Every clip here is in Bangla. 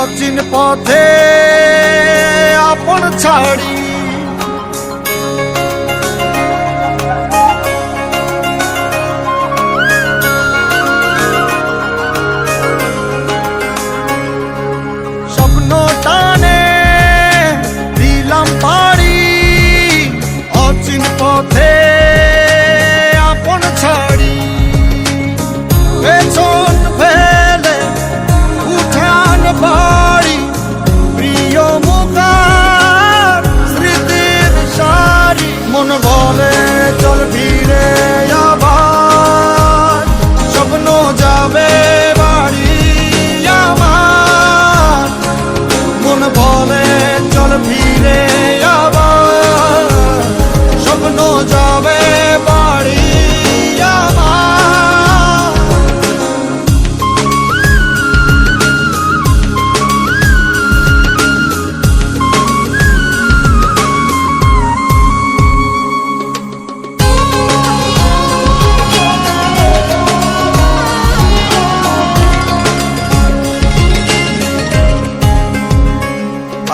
অচিন পথে আপন ছাড়ি। স্বপ্নটা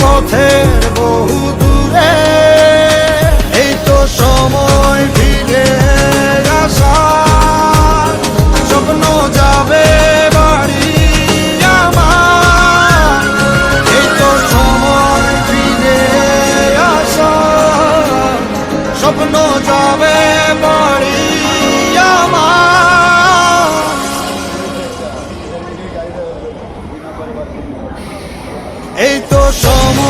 পথের বহু এই তো সময়